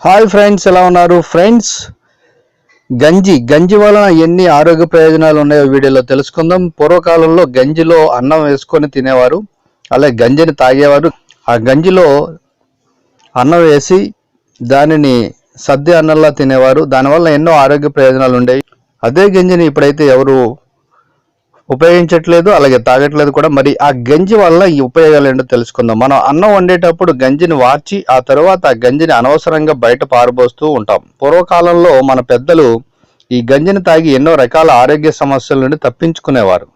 Hi friends ఎలా ఉన్నారు? Friends గంజి గంజి వలన ఎన్ని ఆరోగ్య ప్రయోజనాలు ఉన్నాయో వీడియోలో తెలుసుకుందాం. పూర్వకాలంలో గంజిలో అన్నం వేసుకొని తినేవారు అలాగే గంజిని తాగేవారు. ఆ గంజిలో అన్నం వేసి దానిని సద్ది అన్నంలా తినేవారు. దానివల్ల ఎన్నో ఆరోగ్య ప్రయోజనాలు ఉండేవి. అదే గంజిని ఇప్పుడైతే ఎవరు ఉపయోగించట్లేదు అలాగే తాగట్లేదు కూడా. మరి ఆ గంజి వల్ల ఈ ఉపయోగాలు ఏంటో తెలుసుకుందాం. మనం అన్నం వండేటప్పుడు గంజిని వార్చి ఆ తర్వాత ఆ గంజిని అనవసరంగా బయట పారబోస్తూ ఉంటాం. పూర్వకాలంలో మన పెద్దలు ఈ గంజిని తాగి ఎన్నో రకాల ఆరోగ్య సమస్యల నుండి తప్పించుకునేవారు.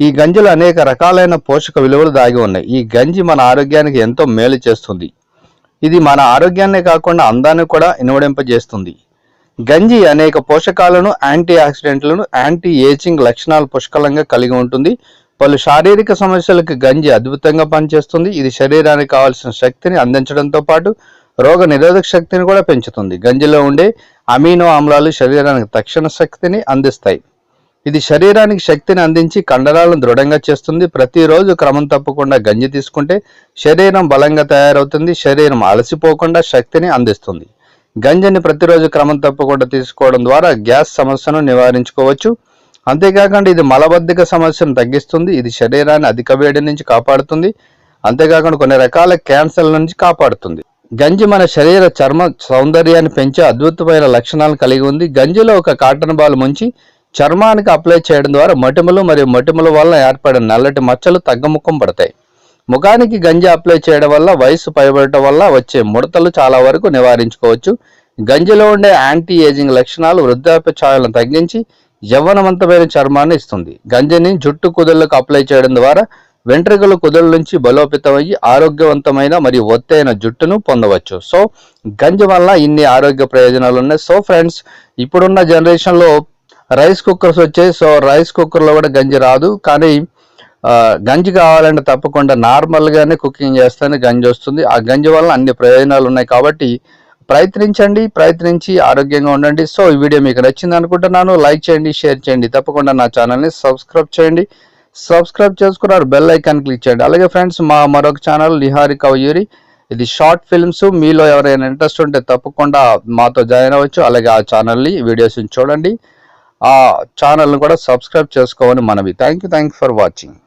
ఈ గంజిలో అనేక రకాలైన పోషక విలువలు దాగి ఉన్నాయి. ఈ గంజి మన ఆరోగ్యానికి ఎంతో మేలు చేస్తుంది. ఇది మన ఆరోగ్యాన్నే కాకుండా అందాన్ని కూడా ఇనువడింపజేస్తుంది గంజి అనేక పోషకాలను యాంటీ ఆక్సిడెంట్లను యాంటీ ఏజింగ్ లక్షణాలు పుష్కలంగా కలిగి ఉంటుంది. పలు శారీరక సమస్యలకు గంజి అద్భుతంగా పనిచేస్తుంది. ఇది శరీరానికి కావాల్సిన శక్తిని అందించడంతో పాటు రోగ నిరోధక శక్తిని కూడా పెంచుతుంది. గంజిలో ఉండే అమీనో ఆమ్లాలు శరీరానికి తక్షణ శక్తిని అందిస్తాయి. ఇది శరీరానికి శక్తిని అందించి కండరాలను దృఢంగా చేస్తుంది. ప్రతిరోజు క్రమం తప్పకుండా గంజి తీసుకుంటే శరీరం బలంగా తయారవుతుంది. శరీరం అలసిపోకుండా శక్తిని అందిస్తుంది. గంజని ప్రతిరోజు క్రమం తప్పకుండా తీసుకోవడం ద్వారా గ్యాస్ సమస్యను నివారించుకోవచ్చు. అంతేకాకుండా ఇది మలబద్ధక సమస్యను తగ్గిస్తుంది. ఇది శరీరాన్ని అధిక వేడి నుంచి కాపాడుతుంది. అంతేకాకుండా కొన్ని రకాల క్యాన్సర్ల నుంచి కాపాడుతుంది. గంజి మన శరీర చర్మ సౌందర్యాన్ని పెంచే అద్భుతమైన లక్షణాలను కలిగి ఉంది. గంజిలో ఒక కాటన్ బాల్ ముంచి చర్మానికి అప్లై చేయడం ద్వారా మొటిమలు మరియు మొటిమల వల్ల ఏర్పడిన నల్లటి మచ్చలు తగ్గముఖం పడతాయి. ముఖానికి గంజి అప్లై చేయడం వల్ల వయసు పైబడటం వల్ల వచ్చే ముడతలు చాలా వరకు నివారించుకోవచ్చు. గంజిలో ఉండే యాంటీ ఏజింగ్ లక్షణాలు వృద్ధాప్య ఛాయలను తగ్గించి యవ్వనవంతమైన చర్మాన్ని ఇస్తుంది. గంజిని జుట్టు కుదుళ్ళకు అప్లై చేయడం ద్వారా వెంట్రుకలు కుదుళ్ళ నుంచి బలోపేతమయ్యి ఆరోగ్యవంతమైన మరియు ఒత్తైన జుట్టును పొందవచ్చు. సో గంజి వల్ల ఇన్ని ఆరోగ్య ప్రయోజనాలు ఉన్నాయి. సో ఫ్రెండ్స్ ఇప్పుడున్న జనరేషన్లో రైస్ కుక్కర్స్ వచ్చాయి. సో రైస్ కుక్కర్లో కూడా గంజి రాదు. కానీ గంజి కావాలంటే తప్పకుండా నార్మల్గానే కుకింగ్ చేస్తేనే గంజి వస్తుంది. ఆ గంజి వల్ల అన్ని ప్రయోజనాలు ఉన్నాయి కాబట్టి ప్రయత్నించండి ప్రయత్నించి ఆరోగ్యంగా ఉండండి. సో ఈ వీడియో మీకు నచ్చింది అనుకుంటున్నాను. లైక్ చేయండి షేర్ చేయండి. తప్పకుండా నా ఛానల్ని సబ్స్క్రైబ్ చేయండి. సబ్స్క్రైబ్ చేసుకున్నారు బెల్ ఐకాన్ క్లిక్ చేయండి. అలాగే ఫ్రెండ్స్ మా మరొక ఛానల్ నిహారి కవయూరి ఇది షార్ట్ ఫిల్మ్స్ మీలో ఎవరైనా ఇంట్రెస్ట్ ఉంటే తప్పకుండా మాతో జాయిన్ అవ్వచ్చు. అలాగే ఆ ఛానల్ని వీడియోస్ని చూడండి. ఆ ఛానల్ని కూడా సబ్స్క్రైబ్ చేసుకోమని మనవి. Thank you thank you for watching